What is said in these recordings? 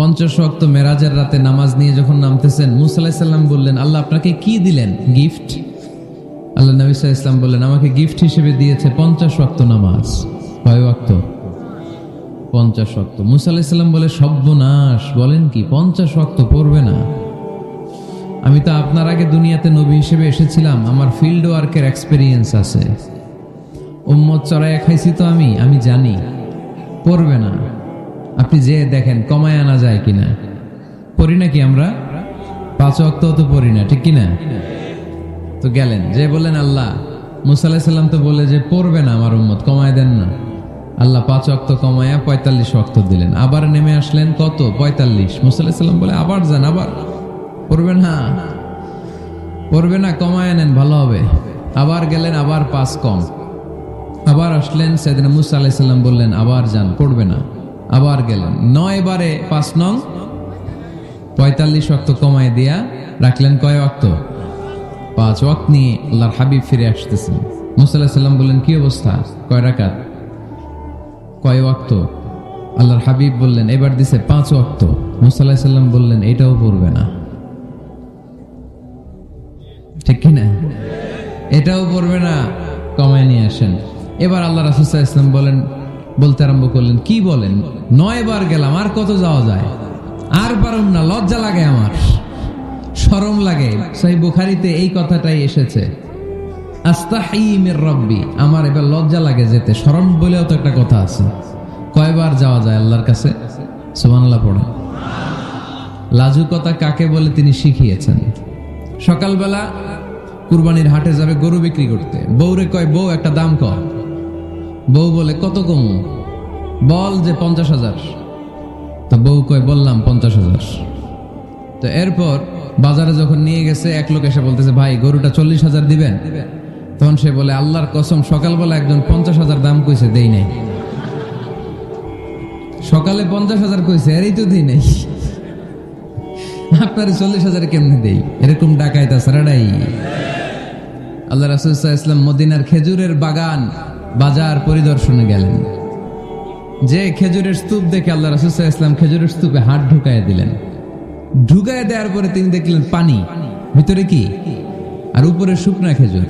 পঞ্চাশ ওয়াক্ত মেরাজের রাতে নামাজ নিয়ে যখন নামতেছেন মুসাল্লাম বললেন, আল্লাহ আপনাকে কি দিলেন? গিফট? আল্লাহ নবী ইসলাম বললেন, আমাকে গিফট হিসেবে দিয়েছে পঞ্চাশ ওয়াক্ত নামাজ। কয় ওয়াক্ত? পঞ্চাশ ওয়াক্ত। মুসা আলাইসাল্লাম বলে, সর্বনাশ। বলেন কি, পঞ্চাশ ওয়াক্ত পড়বে না। আমি তো আপনার আগে দুনিয়াতে নবী হিসেবে এসেছিলাম, আমার ফিল্ড ওয়ার্কের এক্সপিরিয়েন্স আছে। উম্মত চড়াইয়া খাইছি তো আমি? আমি জানি। পড়বে না। আপনি যে দেখেন, কমায় আনা যায় কিনা? পড়ি নাকি আমরা? পাঁচ অক্ত তো পড়ি না, ঠিক কিনা? তো গেলেন, যে বললেন, আল্লাহ, মুসা আলাহিসাল্লাম তো বলে যে পড়বে না আমার উম্মত, কমায় দেন না। আল্লাহ পাঁচ অক্ত কমায়া পঁয়তাল্লিশ অক্ত দিলেন। আবার নেমে আসলেন, কত? পঁয়তাল্লিশ? মুসা আলাহিসাল্লাম বলে, আবার যান, আবার। পড়বে না? পড়বে না, কমায় নেন, ভালো হবে। আবার গেলেন, আবার পাঁচ কম। আবার আসলেন, সেদিন মুসা আলাইসাল্লাম বললেন, আবার যান, পড়বে না। আবার গেলেন। নয় বারে পাঁচ নং। পঁয়তাল্লিশ অক্ত কমায় দিয়া রাখলেন কয় অক্ত? পাঁচ ওয়াক্ত নিয়ে আল্লাহর হাবিব ফিরে আসতেছেন। মুসা আলাহিসাল্লাম বললেন, কি অবস্থা? কয় রাকাত? কয় ওয়াক্ত আল্লাহর হাবিব বললেন, এবার দিছে পাঁচ ওয়াক্ত মুসা আলাহিসাল্লাম বললেন, এটাও পড়বে না। ঠিক কিনা এটাও পড়বে না। কমায় নিয়ে আসেন। এবার আল্লাহ রাসুসাহ ইসলাম বলেন বলতে আরম্ভ করলেন, কি বলেন? নয় বার গেলাম, আর কত যাওয়া যায়? আর পারুম না, লজ্জা লাগে আমার, সরম লাগে। সেই বুখারিতে এই কথাটাই এসেছে। আস্তাহিমের রব্বি, আমার এবার লজ্জা লাগে যেতে, সরম বলেও তো একটা কথা আছে। কয়বার যাওয়া যায় আল্লাহর কাছে? সুবহানাল্লাহ পড়ে লাজুকতা কাকে বলে তিনি শিখিয়েছেন। সকালবেলা কুরবানির হাটে যাবে গরু বিক্রি করতে। বউরে কয়, বউ, একটা দাম কর। বউ বলে, কত কম বল যে পঞ্চাশ হাজার। তো বউ কয়, বললাম পঞ্চাশ হাজার। তো এরপর বাজারে যখন নিয়ে গেছে, এক লোক এসে বলতেছে, ভাই, গরুটা চল্লিশ হাজার দিবেন? তখন সে বলে, আল্লাহর কসম, সকালবেলা একজন পঞ্চাশ হাজার দাম কইছে, দেই নাই। সকালে পঞ্চাশ হাজার কইছে, এরই তো দিই নাই। আপনার চল্লিশ হাজার কেমনে দেই? এরকম ডাকাইতা সারাডাই আল্লাহ রাসুল্লাহ ইসলাম মদিনার খেজুরের বাগান বাজার পরিদর্শনে গেলেন। যে খেজুরের স্তূপ দেখে আল্লাহ রাসুল্লাহ ইসলাম খেজুরের স্তূপে হাত ঢুকায় দিলেন। ঢুকায় দেওয়ার পরে তিনি দেখলেন পানি। ভিতরে কি? আর উপরে শুকনা খেজুর।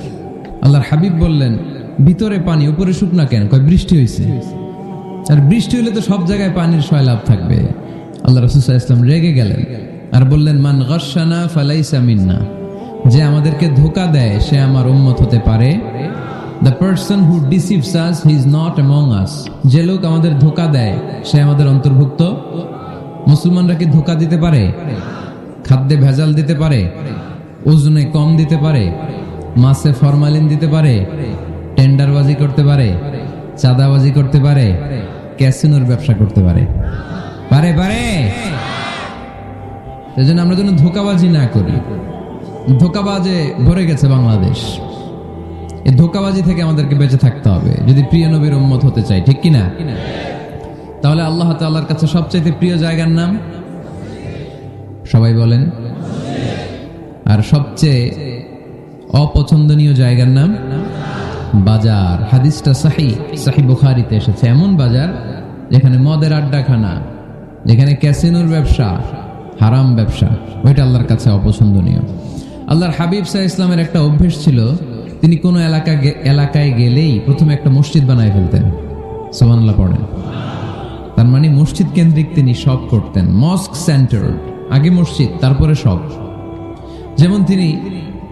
আল্লাহর হাবিব বললেন, ভিতরে পানি, উপরে শুকনা কেন? কয়, বৃষ্টি হয়েছে আর বৃষ্টি হলে তো সব জায়গায় পানির সয়লাভ থাকবে। আল্লাহ রসুল্লাহ ইসলাম রেগে গেলেন আর বললেন, মান গসানা ফালাইসা মিন্না। যে আমাদেরকে ধোকা দেয়, সে আমার উম্মত হতে পারে। The person who deceives us he not among us যে লোক আমাদের ধোকা দেয়, সে আমাদের অন্তর্ভুক্ত। মুসলমানরা কি ধোকা দিতে পারে? খাদ্যে ভেজাল দিতে পারে? ওজনে কম দিতে পারে? মাছে ফরমালিন দিতে পারে? টেন্ডারবাজি করতে পারে? চাঁদাবাজি করতে পারে? ক্যাসিনোর ব্যবসা করতে পারে? পারে পারে। সেজন্য আমরা যেন ধোকাবাজি না করি। ধোকাবাজে ভরে গেছে বাংলাদেশ। এই ধোকাবাজি থেকে আমাদেরকে বেঁচে থাকতে হবে। যদি প্রিয় নবীর উম্মত হতে চাই, ঠিক কিনা? তাহলে আল্লাহ তাল্লাহর কাছে সবচাইতে প্রিয় জায়গার নাম? সবাই বলেন। আর সবচেয়ে অপছন্দনীয় জায়গার নাম? বাজার। হাদিসটা সাহি সাহি বুখারিতে এসেছে। এমন বাজার যেখানে মদের আড্ডাখানা, যেখানে ক্যাসিনোর ব্যবসা, হারাম ব্যবসা, ওইটা আল্লাহর কাছে অপছন্দনীয়। আল্লাহর হাবিব সাহা ইসলামের একটা অভ্যেস ছিল তিনি কোনো এলাকা এলাকায় গেলেই প্রথমে একটা মসজিদ বানায় ফেলতেন। সোমানাল্লাহ পড়েন। তার মানে মসজিদ কেন্দ্রিক তিনি সব করতেন। মস্ক সেন্টার, আগে মসজিদ, তারপরে সব। যেমন তিনি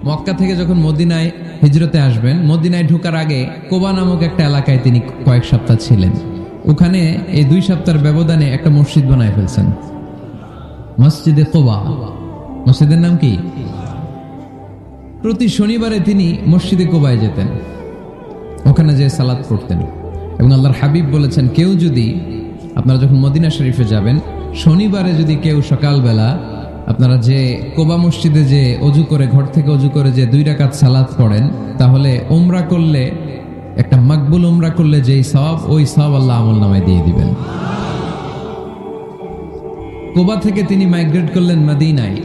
মক্কা থেকে যখন মদিনায় হিজরতে আসবেন, মদিনায় ঢোকার আগে কোবা নামক একটা এলাকায় তিনি কয়েক সপ্তাহ ছিলেন। ওখানে এই দুই সপ্তাহের ব্যবধানে একটা মসজিদ বানায় ফেলছেন। মসজিদে কোবা। মসজিদের নাম কি? প্রতি শনিবারে তিনি মসজিদে কোবায় যেতেন। ওখানে যে সালাদ পড়তেন। এবং আল্লাহর হাবিব বলেছেন, কেউ যদি আপনারা যখন মদিনা শরীফে যাবেন, শনিবারে যদি কেউ সকালবেলা আপনারা যে কোবা মসজিদে যে অজু করে, ঘর থেকে অজু করে যে দুই রাকাত সালাদ পড়েন, তাহলে ওমরা করলে, একটা মাকবুল ওমরা করলে যেই সব ওই সব আল্লাহ আমল নামায় দিয়ে দিবেন। কোবা থেকে তিনি মাইগ্রেট করলেন মদিনায়।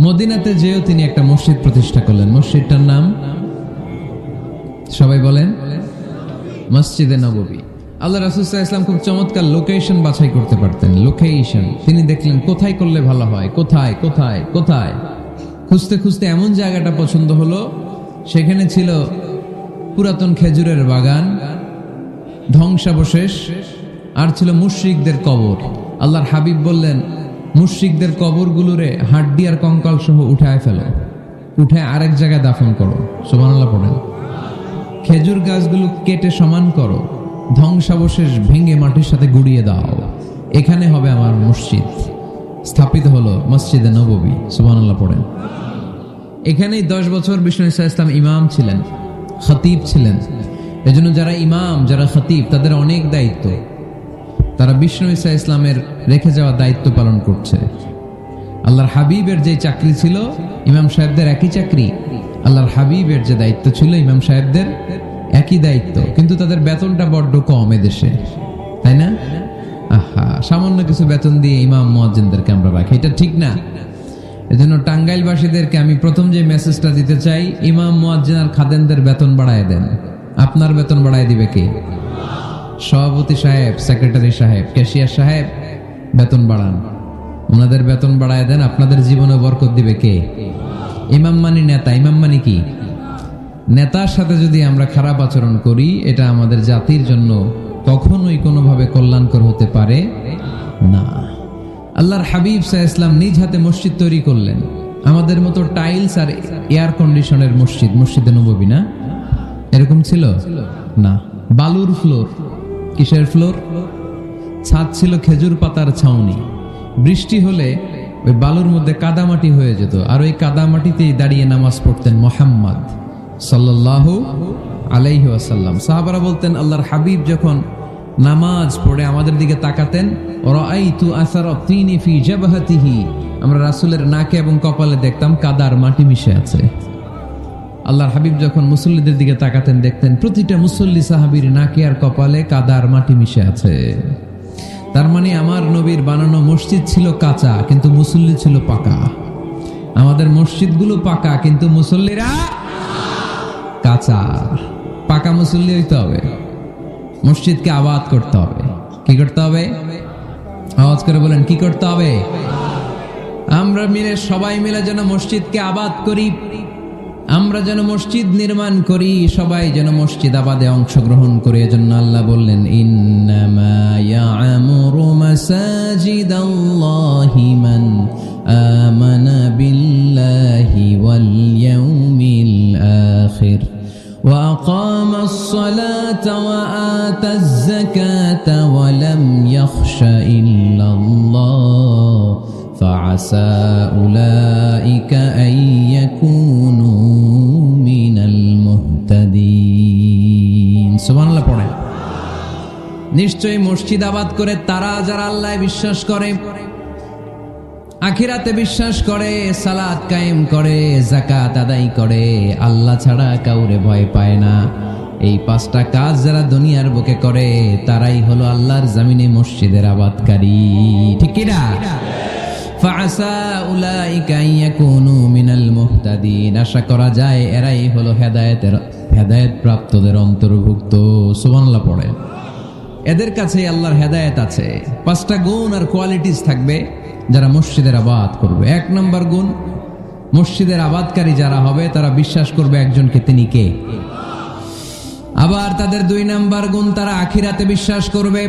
মদিনাতে যেও তিনি একটা মসজিদ প্রতিষ্ঠা করলেন। মসজিদটার নাম? সবাই বলেন? মসজিদে নববী। আল্লাহ রাসুসাহ ইসলাম খুব চমৎকার লোকেশন বাছাই করতে পারতেন। লোকেশন তিনি দেখলেন, কোথায় করলে ভালো হয়? কোথায়? কোথায়? কোথায়? খুঁজতে খুঁজতে এমন জায়গাটা পছন্দ হলো, সেখানে ছিল পুরাতন খেজুরের বাগান, ধ্বংসাবশেষ, আর ছিল মুশ্রিকদের কবর। আল্লাহর হাবিব বললেন মুশ্রিকদের কবরগুলোরে হাড্ডি আর কঙ্কাল সহ উঠায় ফেলো। উঠে আরেক জায়গায় দাফন করো। সুবহানাল্লাহ পড়েন। খেজুর গাছগুলো কেটে সমান করো। ধ্বংসাবশেষ ভেঙে মাটির সাথে গুড়িয়ে দাও। এখানে হবে আমার মসজিদ। স্থাপিত হলো মসজিদে নববী। সুবহানাল্লাহ পড়েন। এখানেই দশ বছর বিষ্ণু ইসা ইসলাম ইমাম ছিলেন, খতিব ছিলেন। এজন্য যারা ইমাম, যারা খতিব, তাদের অনেক দায়িত্ব। তারা বিষ্ণু ইসা ইসলামের রেখে যাওয়া দায়িত্ব পালন করছে। আল্লাহর হাবিবের যে চাকরি ছিল, ইমাম সাহেবদের একই চাকরি। আল্লাহর হাবিবের যে দায়িত্ব ছিল, ইমাম সাহেবদের একই দায়িত্ব। কিন্তু তাদের বেতনটা বড্ড কম এদেশে। তাই না? আহা, সামান্য কিছু বেতন দিয়ে ইমাম মুয়াজ্জিনদেরকে আমরা রাখি। এটা ঠিক না। এজন্য টাঙ্গাইলবাসীদেরকে আমি প্রথম যে মেসেজটা দিতে চাই, ইমাম মুয়াজ্জিন আর খাদেনদের বেতন বাড়ায় দেন। আপনার বেতন বাড়ায় দিবে কে? সভাপতি সাহেব সেক্রেটারি সাহেব ক্যাশিয়ার সাহেব, বেতন বাড়ান। ওনাদের বেতন বাড়ায় দেন, আপনাদের জীবনে বরকত দিবে কে? ইমাম মানি নেতা, ইমাম মানি কি? নেতার সাথে যদি আমরা খারাপ আচরণ করি, এটা আমাদের জাতির জন্য কখনোই কোনোভাবে কল্যাণকর হতে পারে না। আল্লাহর হাবিব সাহ ইসলাম নিজ হাতে মসজিদ তৈরি করলেন। আমাদের মতো টাইলস আর এয়ার কন্ডিশনের মসজিদ, মসজিদে নববী না? এরকম ছিল? না। বালুর ফ্লোর। কিসের ফ্লোর? ছাদ ছিল খেজুর পাতার ছাউনি। বৃষ্টি হলে ওই বালুর মধ্যে কাদামাটি হয়ে যেত, আর ওই কাদামাটিতেই দাঁড়িয়ে নামাজ পড়তেন মোহাম্মদ সাল্লাল্লাহু আলাইহি আসাল্লাম সাহাবারা বলতেন, আল্লাহর হাবিব যখন নামাজ পড়ে আমাদের দিকে তাকাতেন আসার ফি আমরা রাসুলের নাকে এবং কপালে দেখতাম কাদার মাটি মিশে আছে। আল্লাহর হাবিব যখন মুসল্লিদের দিকে তাকাতেন, দেখতেন প্রতিটা মুসল্লি সাহাবীর নাকে আর কপালে কাদার মাটি মিশে আছে। তার মানে আমার নবীর বানানো মসজিদ ছিল কাঁচা, কিন্তু মুসল্লি ছিল পাকা। আমাদের মসজিদগুলো পাকা, কিন্তু মুসল্লিরা কাঁচা। পাকা মুসল্লি হইতে হবে। মসজিদকে আবাদ করতে হবে। কি করতে হবে? আওয়াজ করে বলেন, কি করতে হবে? আমরা মিলে, সবাই মিলে যেন মসজিদকে আবাদ করি। আমরা যেন মসজিদ নির্মাণ করি সবাই যেন মসজিদ আবাদে অংশগ্রহণ করে এজন্য আল্লাহ বললেন ইন্নামা ইয়ামুরু মাসাজিদাল্লাহি মান আমানা বিল্লাহি ওয়াল ইয়াউমিল আখির وأقام الصلاة وآتى الزكاة ولم يخش إلا الله فعسى أولئك أن يكونوا من المهتدين سبحان الله পড়েন নিশ্চয়ই মসজিদ আবাদ করে তারা যারা আল্লাহ বিশ্বাস করে আখিরাতে বিশ্বাস করে সালাত কায়েম করে জাকাত আদায় করে আল্লাহ ছাড়া কাউরে ভয় পায় না এই পাঁচটা কাজ যারা দুনিয়ার বুকে করে তারাই হলো আল্লাহর জামিনে মসজিদের আবাদকারী ঠিক কিনা ফাআসা উলাইকা ইয়াকুনু মিনাল মুহতাদিন। আশা করা যায় এরাই হলো হেদায়েতের হেদায়েত প্রাপ্তদের অন্তর্ভুক্ত। সুবহানাল্লাহ পড়ে। এদের কাছে আল্লাহর হেদায়েত আছে। পাঁচটা গুণ আর কোয়ালিটিস থাকবে যারা মসজিদের আবাদ করবে। এক নম্বর গুণ, মসজিদের আবাদকারী যারা হবে, তারা বিশ্বাস করবে একজনকে তিনি কে? আবার তাদের দুই নাম্বার গুণ, তারা আখিরাতে বিশ্বাস করবে।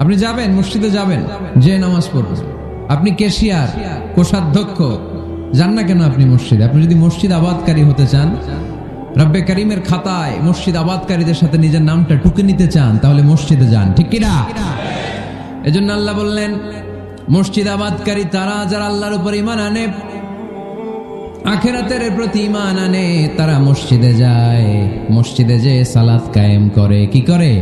আপনি যাবেন, মসজিদে যাবেন, যে নামাজ পড়বেন আপনি ক্যাশিয়ার কোষাধ্যক্ষ, যান না কেন আপনি মসজিদে? আপনি যদি মসজিদ আবাদকারী হতে চান, রব্বে করিমের খাতায় মসজিদ আবাদকারীদের সাথে নিজের নামটা টুকে নিতে চান, তাহলে মসজিদে যান, ঠিক কিনা? এজন্য আল্লাহ বললেন, মসজিদ আবাদকারী তারা যারা আল্লাহর উপর ইমান আনে আখেরাতের প্রতি ইমান আনে, তারা মসজিদে যায়। মসজিদে যে সালাত কায়েম করে, কি করে?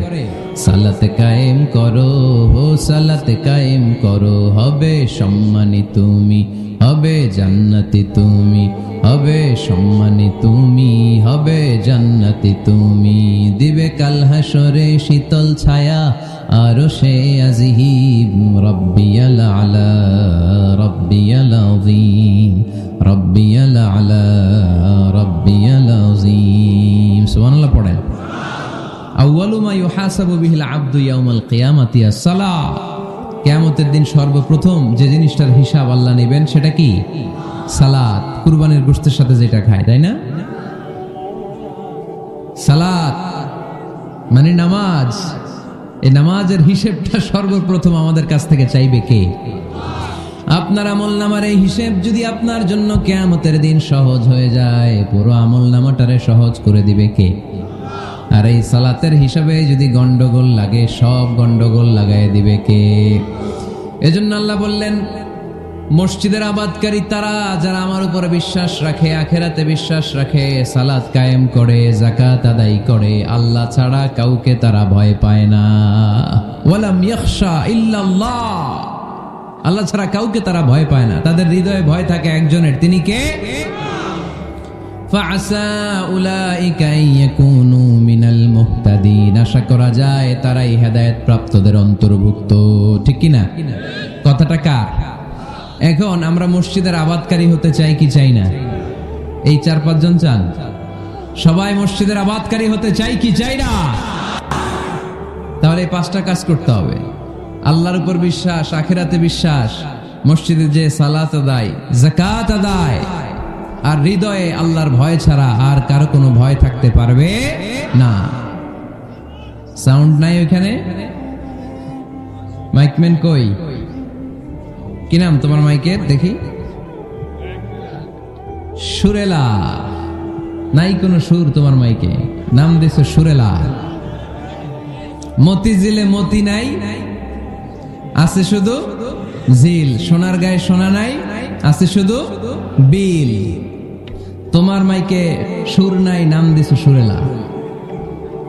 সালাত কায়েম করো হো, সালাত কায়েম করো, হবে সম্মানী তুমি, হবে জান্নাতি তুমি, হবে সম্মানী তুমি, হবে জান্নাতি তুমি। দিবে কাল হাসরে শীতল ছায়া, আরও সে আজিহিব রব্বিয়াল আলা, রব্বিয়াল আযীম। রব্বিয়াল আবদু ইয়াউমাল কিয়ামাতি আস-সালাহ কিয়ামতের দিন সর্বপ্রথম যে জিনিসটার হিসাব আল্লাহ নেবেন সেটা কি? সালাত কুরবানির গোশতের সাথে যেটা খায়, তাই না? সালাত মানে নামাজ। এই নামাজের হিসেবটা সর্বপ্রথম আমাদের কাছ থেকে চাইবে কে? আপনার আমল নামার এই হিসেব যদি আপনার জন্য কেয়ামতের দিন সহজ হয়ে যায়, পুরো আমল নামাটারে সহজ করে দিবে কে? আর এই সালাতের হিসাবে যদি গন্ডগোল লাগে, সব গন্ডগোল লাগাই দিবে কে? এজন্য আল্লাহ বললেন, মসজিদের আবাদকারী তারা যারা আমার উপরে বিশ্বাস রাখে, আখেরাতে বিশ্বাস রাখে, সালাত কায়েম করে জাকাত আদায় করে, আল্লাহ ছাড়া কাউকে তারা ভয় পায় না। ওয়ালাম ইয়াখশা ইল্লাল্লাহ। আল্লাহ ছাড়া কাউকে তারা ভয় পায় না। তাদের হৃদয়ে ভয় থাকে একজনের। তিনি কে? প্রাপ্তদের অন্তর্ভুক্ত। ঠিক কি না কথাটা কার? এখন আমরা মসজিদের আবাদকারী হতে চাই কি চাই না? এই চার পাঁচজন চান? সবাই মসজিদের আবাদকারী হতে চাই কি চাই না? তাহলে এই পাঁচটা কাজ করতে হবে। আল্লাহর উপর বিশ্বাস, আখেরাতে বিশ্বাস। মসজিদে যে সালাত আদায় জাকাত আদায়, আর হৃদয়ে আল্লাহর ভয় ছাড়া আর কারও কোনো ভয় থাকতে পারবে না। সাউন্ড নাই ওইখানে? মাইকম্যান কই? কি নাম তোমার মাইকের? দেখি। সুরেলা। নাই কোনো সুর তোমার মাইকে। নাম দিছো সুরেলা। মতি জিলে মতি নাই? আছে শুধু জিল। সোনার গায়ে সোনা নাই, আছে শুধু বিল। তোমার মাইকে সুর নাই, নাম দিছো সুরেলা।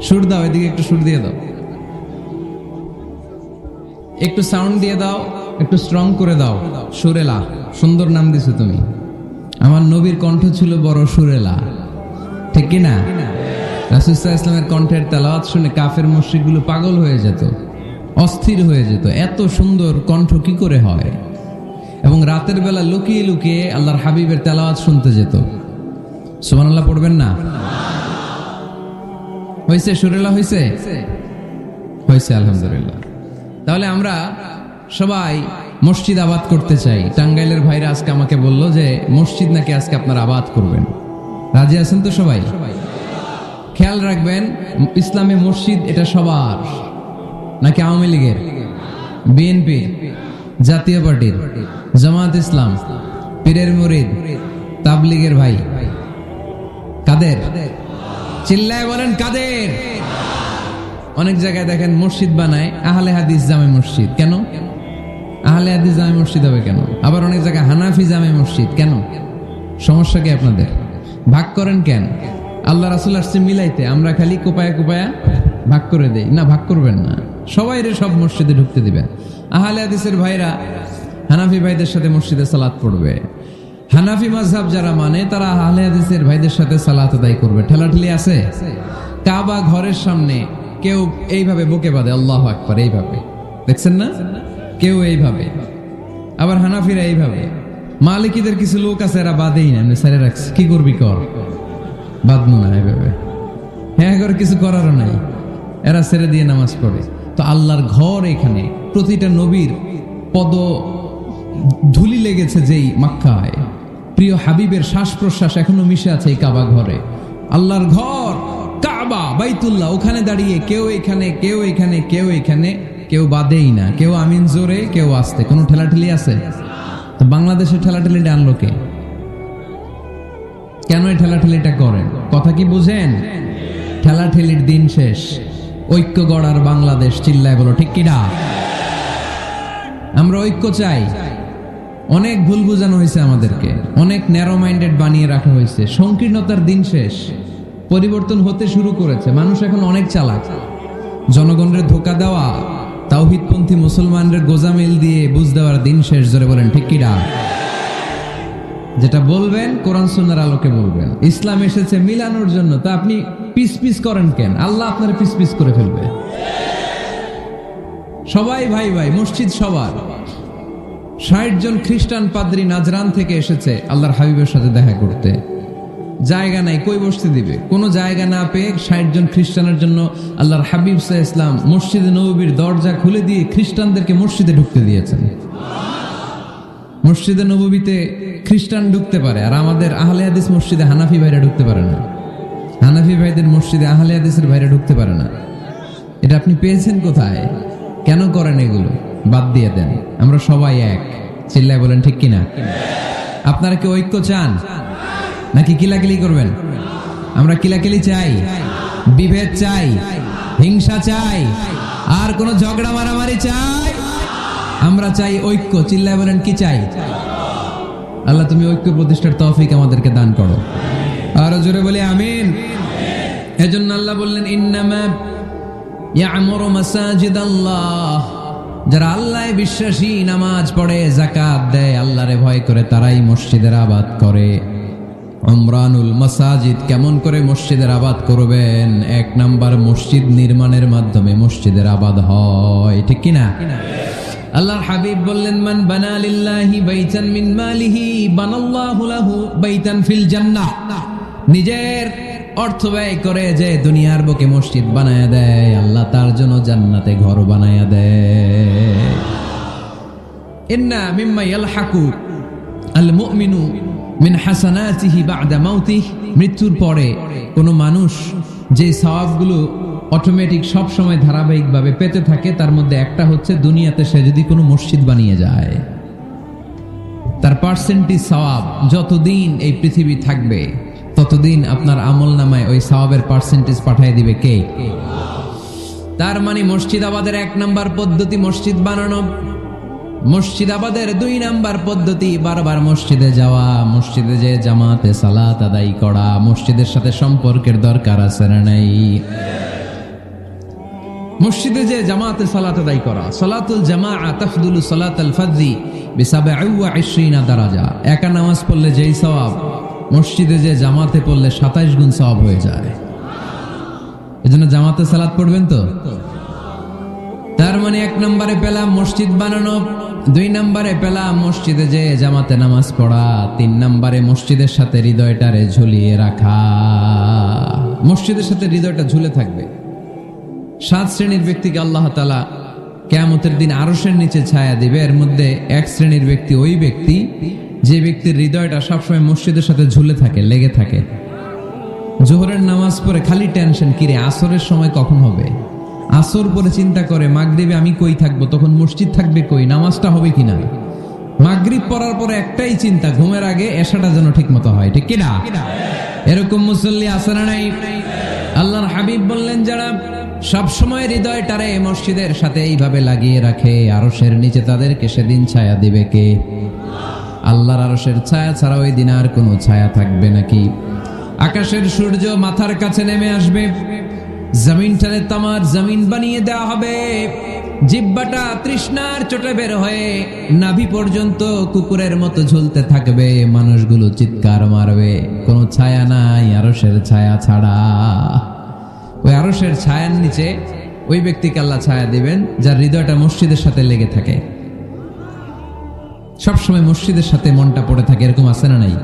সুর দাও, এদিকে একটু সুর দিয়ে দাও। একটু সাউন্ড দিয়ে দাও, একটু স্ট্রং করে দাও। সুরেলা, সুন্দর নাম দিছো তুমি। আমার নবীর কণ্ঠ ছিল বড় সুরেলা। ঠিক কি না? রাসুসাহ ইসলামের কণ্ঠের তেলাওয়াত শুনে কাফের মসজিদগুলো পাগল হয়ে যেত। অস্থির হয়ে যেত। এত সুন্দর কণ্ঠ কি করে হয়? এবং রাতের বেলা লুকিয়ে লুকিয়ে আল্লাহর হাবিবের তেলাওয়াত শুনতে যেত। সুমান আল্লাহ পড়বেন না? হয়েছে সুরেলা হয়েছে হয়েছে আলহামদুলিল্লাহ। তাহলে আমরা সবাই মসজিদ আবাদ করতে চাই। টাঙ্গাইলের ভাইরা আজকে আমাকে বলল যে, মসজিদ নাকি আজকে আপনারা আবাদ করবেন? রাজি আছেন তো সবাই? খেয়াল রাখবেন, ইসলামে মসজিদ এটা সবার। নাকি আওয়ামী লীগের? বিএনপি জাতীয় পার্টির। জামাত ইসলাম, পীরের মুরিদ, তাবলিগের ভাই। কাদের? চিল্লায় বলেন কাদের? অনেক জায়গায় দেখেন মসজিদ বানায়, আহলে হাদিস জামে মসজিদ। কেন? আহলে হাদিস জামে মসজিদ হবে কেন? আবার অনেক জায়গায় হানাফি জামে মসজিদ। কেন? সমস্যা কি আপনাদের? ভাগ করেন কেন? আল্লাহ রাসুল আসছে মিলাইতে, আমরা খালি কোপায়া কোপায়া ভাগ করে দেই। না, ভাগ করবেন না। সবাই রে সব মসজিদে ঢুকতে দিবেন আহলে হাদিসের ভাইরা হানাফি ভাইদের সাথে মসজিদে সালাত পড়বে। হানাফি মাঝহাব যারা মানে তারা আহলে হাদিসের ভাইদের সাথে সালাত আদায় করবে। ঠেলাঠেলি আছে? কাবা ঘরের সামনে কেউ এইভাবে বুকে বাঁধে, আল্লাহ আকবার, এইভাবে। দেখছেন না? কেউ এইভাবে। আবার হানাফিরা এইভাবে। মালিকিদের কিছু লোক আছে, এরা বাদেই না। এমনি সারে রাখছে। কি করবি কর? বাদমু না এইভাবে। হ্যাঁ কিছু করারও নাই। এরা ছেড়ে দিয়ে নামাজ পড়ে। তো আল্লাহর ঘর এখানে। প্রতিটা নবীর পদ ধুলি লেগেছে যেই মাক্কায়। প্রিয় হাবিবের শ্বাস প্রশ্বাস এখনও মিশে আছে এই কাবা ঘরে। আল্লাহর ঘর, কাবা, বাইতুল্লাহ, ওখানে দাঁড়িয়ে কেউ এখানে কেউ এখানে কেউ এখানে, কেউ বাদেই না। কেউ আমিন জোরে, কেউ আসতে। কোনো ঠেলাঠেলি আছে? তো বাংলাদেশে ঠেলাঠেলিটা আনলো কে? কেন এই ঠেলাঠেলিটা করেন? কথা কি বুঝেন? ঠেলাঠেলির দিন শেষ। ঐক্য গড়ার বাংলাদেশ চিল্লায় বলো, ঠিক কিনা? আমরা ঐক্য চাই। অনেক ভুল বোঝানো হয়েছে আমাদেরকে। অনেক ন্যারো মাইন্ডেড বানিয়ে রাখা হয়েছে। সংকীর্ণতার দিন শেষ। পরিবর্তন হতে শুরু করেছে। মানুষ এখন অনেক চালাক। জনগণের ধোকা দেওয়া, তাওহিদপন্থী মুসলমানদের গোজামিল দিয়ে বুঝ দেওয়ার দিন শেষ ধরে বলেন, ঠিক কিনা? যেটা বলবেন, কোরআন সুন্নার আলোকে বলবেন। ইসলাম এসেছে মিলানোর জন্য, তা আপনি পিস পিস করেন কেন? আল্লাহ আপনার পিস পিস করে ফেলবে। সবাই ভাই ভাই, মসজিদ সবার। ষাট জন খ্রিস্টান পাদ্রী নাজরান থেকে এসেছে আল্লাহর হাবিবের সাথে দেখা করতে। জায়গা নাই, কই বসতে দিবে? কোনো জায়গা না পেয়ে ষাট জন খ্রিস্টানের জন্য আল্লাহর হাবিব সাহ ইসলাম মসজিদে নবীর দরজা খুলে দিয়ে খ্রিস্টানদেরকে মসজিদে ঢুকতে দিয়েছেন। মসজিদে নবীতে খ্রিস্টান ঢুকতে পারে, আর আমাদের আহলে হাদিস মসজিদে হানাফি ভাইরা ঢুকতে পারে না। হানাফি ভাইদের মসজিদে আহলে হাদিসের ভাইরা ঢুকতে পারে না। এটা আপনি পেয়েছেন কোথায়? কেন করেন এগুলো? বাদ দিয়ে দেন। আমরা সবাই এক। চিল্লায় বলেন, ঠিক কিনা? আপনারা কি ঐক্য চান? নাকি কিলাকিলি করবেন? আমরা কিলাকিলি চাই, বিভেদ চাই, হিংসা চাই, আর কোন ঝগড়া মারামারি চাই? আমরা চাই ঐক্য, চিল্লায় বলেন, কি চাই? আল্লাহ, তুমি ঐক্য প্রতিষ্ঠার তৌফিক আমাদেরকে দান করো। আরও জোরে বলে, আমিন। এজন্য আল্লাহ বললেন আল্লাহ যারা আল্লাহ বিশ্বাসী, নামাজ পড়ে জাকাত দেয়, আল্লাহরে ভয় করে, তারাই মসজিদের আবাদ করে। উমরানুল মাসাজিদ কেমন করে মসজিদের আবাদ করবেন? এক নাম্বার মসজিদ নির্মাণের মাধ্যমে মসজিদের আবাদ হয়, ঠিক কিনা? আল্লাহর হাবিব বললেন, মান বানা লিল্লাহি বাইতান মিন মালিহি, বানাল্লাহু লাহু বাইতান ফিল জান্নাহ। নিজের অর্থ ব্যয় করে যে দুনিয়ার বুকে মসজিদ বানায়া দেয়, আল্লাহ তার জন্য জান্নাতে ঘর বানায়া দেয়। ইন্না মিম্মা ইয়ালহাকু আল মুমিনু মিন হাসানাতিহি বাদা মাউতিহি। মৃত্যুর পরে কোনো মানুষ যে সওয়াবগুলো অটোমেটিক সব সময় ধারাবাহিকভাবে পেতে থাকে, তার মধ্যে একটা হচ্ছে দুনিয়াতে সে যদি কোনো মসজিদ বানিয়ে যায়, তার পার্সেন্টেজ সওয়াব যতদিন এই পৃথিবী থাকবে, ততদিন আপনার আমল নামায় ওই সওয়াবের পার্সেন্টেজ পাঠিয়ে দিবে কে? তার মানে মসজিদ আবাদের এক নাম্বার পদ্ধতি মসজিদ বানানো মসজিদ আবাদের দুই নাম্বার পদ্ধতি বারবার মসজিদে যাওয়া, মসজিদে যে জামাতে সালাত আদায় করা, মসজিদের সাথে সম্পর্কের দরকার আছে না নাই? মসজিদে যে জামাতে সালাত আদায় করা, সালাতুল জামা তাফদুল সালাত আল ফাজি বিসাবে আউয়া ইশরিনা দারাজা। একা নামাজ পড়লে যেই সওয়াব, মসজিদে যে জামাতে পড়লে সাতাইশ গুণ সওয়াব হয়ে যায়। এজন্য জামাতে সালাত পড়বেন তো? তার মানে এক নম্বরে পেলাম মসজিদ বানানো, দুই নম্বরে পেলাম মসজিদে যে জামাতে নামাজ পড়া, তিন নম্বরে মসজিদের সাথে হৃদয়টারে ঝুলিয়ে রাখা। মসজিদের সাথে হৃদয়টা ঝুলে থাকবে। সাত শ্রেণির ব্যক্তিকে আল্লাহ তালা কেয়ামতের দিন আরসের নিচে ছায়া দিবে। এর মধ্যে এক শ্রেণির ব্যক্তি ওই ব্যক্তি যে ব্যক্তির হৃদয়টা সবসময় মসজিদের সাথে ঝুলে থাকে, লেগে থাকে। জোহরের নামাজ পড়ে খালি টেনশন, কিরে, আসরের সময় কখন হবে? আসর পরে চিন্তা করে, মাগরিবে আমি কই থাকব? তখন মসজিদ থাকবে কই, নামাজটা হবে কিনা মাগরিব পড়ার পরে একটাই চিন্তা, ঘুমের আগে এসাটা যেন ঠিক মতো হয়। ঠিক কিনা এরকম মুসল্লি না নাই? আল্লাহর হাবিব বললেন, যারা সব সময় হৃদয়টারে মসজিদের সাথে এইভাবে লাগিয়ে রাখে, আরশের নিচে তাদেরকে সেদিন ছায়া দিবে কে? আল্লাহর আরশের ছায়া ছাড়া ওই দিন আর কোনো ছায়া থাকবে নাকি? আকাশের সূর্য মাথার কাছে নেমে আসবে, জমিনটারে তামার জমিন বানিয়ে দেওয়া হবে। জিব্বাটা তৃষ্ণার চোটে বের হয়ে নাভি পর্যন্ত কুকুরের মতো ঝুলতে থাকবে, মানুষগুলো চিৎকার মারবে। কোনো ছায়া নাই, আরশের ছায়া ছাড়া। ওই আরশের ছায়ার নিচে ওই ব্যক্তিকে আল্লাহ ছায়া দিবেন, যার হৃদয়টা মসজিদের সাথে লেগে থাকে। সবসময় মসজিদের সাথে মনটা পড়ে থাকে, এরকম আছে না নাই?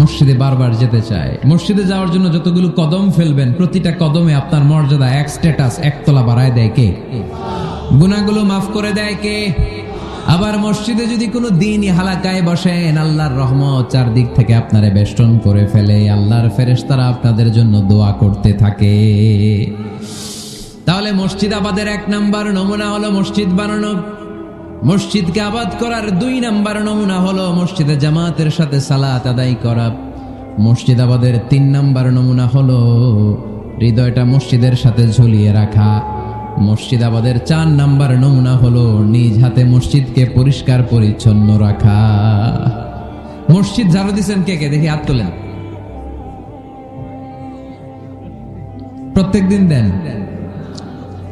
মসজিদে বারবার যেতে চায়। মসজিদে যাওয়ার জন্য যতগুলো কদম ফেলবেন, প্রতিটা কদমে আপনার মর্যাদা, এক স্ট্যাটাস একতলা বাড়ায় দেয় কে? গুণাগুলো মাফ করে দেয় কে? আবার মসজিদে যদি কোনো দিনই হালাকায় বসেন, আল্লাহর রহমত চারদিক থেকে আপনারে বেষ্টন করে ফেলে। আল্লাহর ফেরেশতারা আপনাদের জন্য দোয়া করতে থাকে। তাহলে মসজিদ আবাদের এক নাম্বার নমুনা হলো মসজিদ বানানো। মসজিদকে আবাদ করার দুই নাম্বার নমুনা হলো মসজিদে জামাতের সাথে সালাত আদায় করা। মসজিদ আবাদের তিন নাম্বার নমুনা হলো হৃদয়টা মসজিদের সাথে ঝুলিয়ে রাখা। মুর্শিদাবাদের চার নাম্বার নমুনা হলো নিজ হাতে মসজিদকে পরিষ্কার পরিচ্ছন্ন রাখা। মসজিদ ঝাড়ু দিচ্ছেন কে কে? দেখি হাত তোলেন। প্রত্যেক দিন। দেন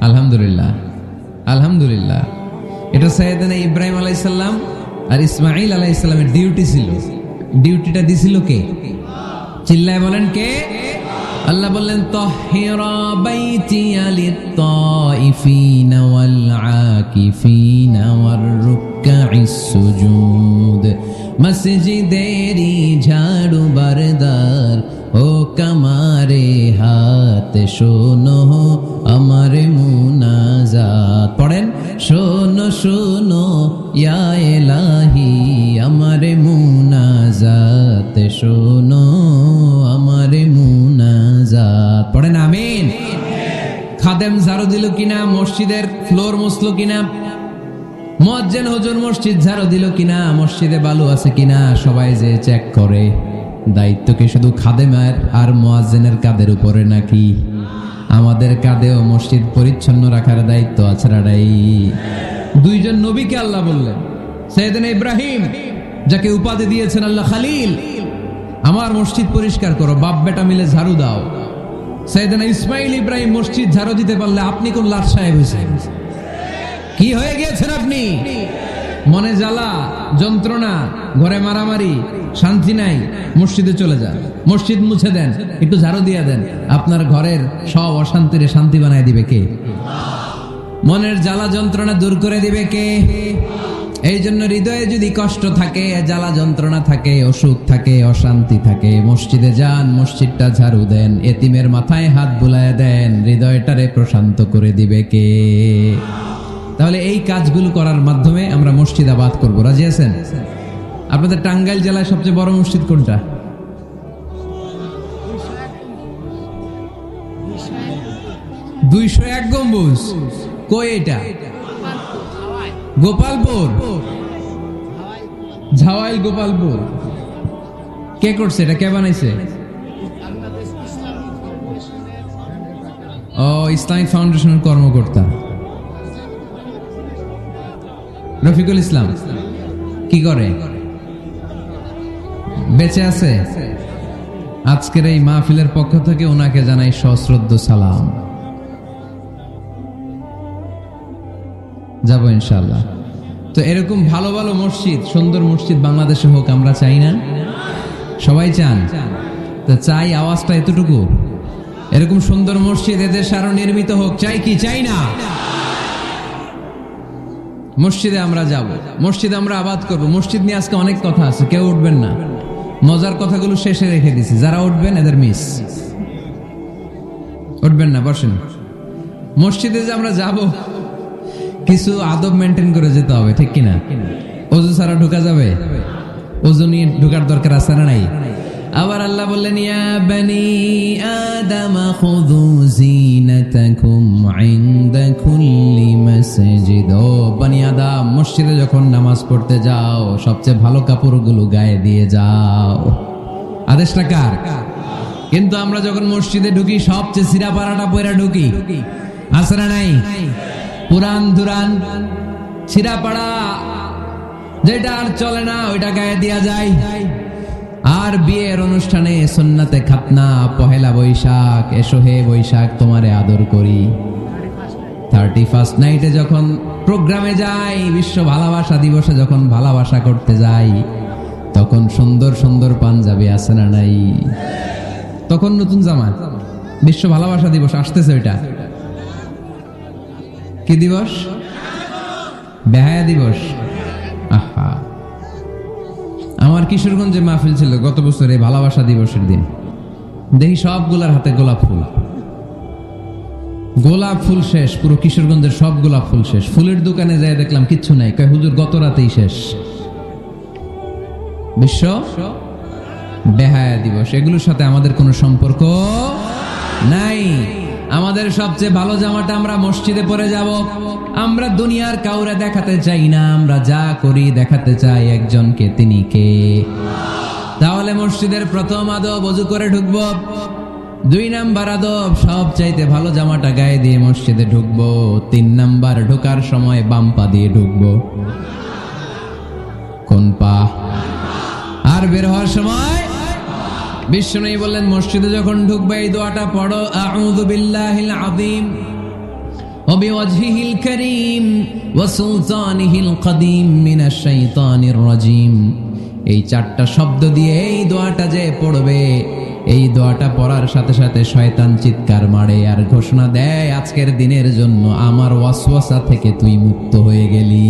আলহামদুলিল্লাহ। আলহামদুলিল্লাহ। এটা সৈয়দানা ইব্রাহিম আলাইসাল্লাম আর ইসমাইল আলাইসাল্লামের ডিউটি ছিল। ডিউটিটা দিছিল কে? চিল্লায় বলেন কে? আল্লাহ বললেন তহিরা ঝাড়ু বারদার, ও কামারে হাত শোনো আমার মুনাজাত। পড়েন, শোনো শোনো, ইয়া এলাহি ঝাড়ু দিল কিনা, মসজিদের ফ্লোর মুসলো কিনা, মজ্জেন হুজুর মসজিদ ঝাড়ু দিল কিনা, মসজিদে বালু আছে কিনা, সবাই যে চেক করে। দায়িত্ব কি শুধু খাদেমের আর মোয়াজ্জেনের কাদের উপরে নাকি? আমাদের কাঁধেও মসজিদ পরিচ্ছন্ন রাখার দায়িত্ব আছে রাডাই দুইজন নবীকে আল্লাহ বললেন, সৈয়দিন ইব্রাহিম, যাকে উপাধি দিয়েছেন আল্লাহ খালিল, আমার মসজিদ পরিষ্কার করো বাপ বেটা মিলে ঝাড়ু দাও। সৈয়দিন ইসমাইল ইব্রাহিম মসজিদ ঝাড়ু দিতে পারলে আপনি কোন লাট সাহেব হয়েছেন? কি হয়ে গিয়েছেন আপনি? মনে জ্বালা, যন্ত্রণা, ঘরে মারামারি, শান্তি নাই, মসজিদে চলে যান। মসজিদ মুছে দেন, একটু ঝাড়ু দিয়ে দেন। আপনার ঘরের সব অশান্তিরে শান্তি বানায় দিবে কে? মনের জ্বালা, যন্ত্রণা দূর করে দিবে কে? এই জন্য হৃদয়ে যদি কষ্ট থাকে, জ্বালা যন্ত্রণা থাকে, অসুখ থাকে, অশান্তি থাকে, মসজিদে যান, মসজিদটা ঝাড়ু দেন, এতিমের মাথায় হাত বুলায় দেন, হৃদয়টারে প্রশান্ত করে দিবে কে? তাহলে এই কাজগুলো করার মাধ্যমে আমরা মসজিদ আবাদ করব। রাজি আছেন? আপনাদের টাঙ্গাইল জেলায় সবচেয়ে বড় মসজিদ কোনটা? দুইশো এক গম্বুজ। কই এটা? গোপালপুর। ঝাওয়াইল গোপালপুর। কে করছে? এটা কে বানাইছে? ও, ইসলামিক ফাউন্ডেশনের কর্মকর্তা। রফিকুল ইসলাম। কি করে? বেঁচে আছে? আজকের এই মাহফিলের পক্ষ থেকে ওনাকে জানাই সশ্রদ্ধ সালাম। যাব ইনশাল্লাহ তো এরকম ভালো ভালো মসজিদ, সুন্দর মসজিদ বাংলাদেশে হোক, আমরা চাই না। সবাই চান? তো চাই আওয়াজটা এতটুকু। এরকম সুন্দর মসজিদ এদের আরও নির্মিত হোক, চাই কি? চাই না। মসজিদে আমরা যাব। মসজিদে আমরা আবাদ করব। মসজিদ নিয়ে আজকে অনেক কথা আছে, কেউ উঠবেন না। মজার কথাগুলো শেষে রেখে দিছি। যারা উঠবেন, এদের মিস উঠবেন না, বসেন। মসজিদে যে আমরা যাব কিছু আদব মেনটেন করে যেতে হবে, ঠিক কিনা? অজু ছাড়া ঢোকা যাবে? অজু নিয়ে ঢোকার দরকার আছে না নাই? আবার আল্লাহ বললেন, ইয়া বানি আদম খুযু জিনাতাকুম ইনদা কুল্লি মাসজিদ। ও বানি আদম, মসজিদে যখন নামাজ পড়তে যাও, সবচেয়ে ভালো কাপড়গুলো গায়ে দিয়ে যাও। আদেশটা কার? কিন্তু আমরা যখন মসজিদে ঢুকি, সবচেয়ে সিরা পাড়াটা পয়রা ঢুকি। আছে না নাই? পুরান দুরান ছিড়াপাড়া যেটা আর চলে না, ওইটা গায়ে দেওয়া যায়। আর বিয়ের অনুষ্ঠানে সন্নাতে খাতনা, পহেলা বৈশাখ, এসো হে বৈশাখ, তোমারে আদর করি। থার্টি ফার্স্ট নাইটে যখন প্রোগ্রামে যাই, বিশ্ব ভালোবাসা দিবসে যখন ভালোবাসা করতে যাই, তখন সুন্দর সুন্দর পাঞ্জাবি আছে না নাই? তখন নতুন জামা। বিশ্ব ভালোবাসা দিবস আসতেছে ওইটা। কি দিবস? বেহায়া দিবস? আহা। আমার কিশোরগঞ্জে মাহফিল ছিল গত বছর এই ভালোবাসা দিবসের দিন। দেখি সবগুলার হাতে গোলাপ ফুল। গোলাপ ফুল শেষ, পুরো কিশোরগঞ্জের সব গোলাপ ফুল শেষ। ফুলের দোকানে যাই দেখলাম কিচ্ছু নাই, কয় হুজুর গত রাতেই শেষ। বিশ্ব? বেহায়া দিবস, এগুলোর সাথে আমাদের কোনো সম্পর্ক নাই। আমাদের সবচেয়ে ভালো জামাটা আমরা মসজিদে পরে যাব। আমরা দুনিয়ার কাউরে দেখাতে চাই না, আমরা যা করি দেখাতে চাই একজনকে, তিনি কে? তাহলে মসজিদের প্রথম আদব অজু করে ঢুকবো। দুই নাম্বার আদব সব চাইতে ভালো জামাটা গায়ে দিয়ে মসজিদে ঢুকবো। তিন নাম্বার, ঢোকার সময় বাম পা দিয়ে ঢুকবো। কোন পা? আর বের হওয়ার সময় বিশ্বনবী বললেন মসজিদে যখন ঢুকবে এই দোয়াটা পড়ো আউযু বিল্লাহিল আযীম وبوجهه الكريم وسلطانه القديم من الشيطان الرجيم এই চারটা শব্দ দিয়ে এই দোয়াটা যে পড়বে এই দোয়াটা পড়ার সাথে সাথে শয়তান চিৎকার মারে আর ঘোষণা দেয় আজকের দিনের জন্য আমার ওয়াসওয়াসা থেকে তুই মুক্ত হয়ে গেলি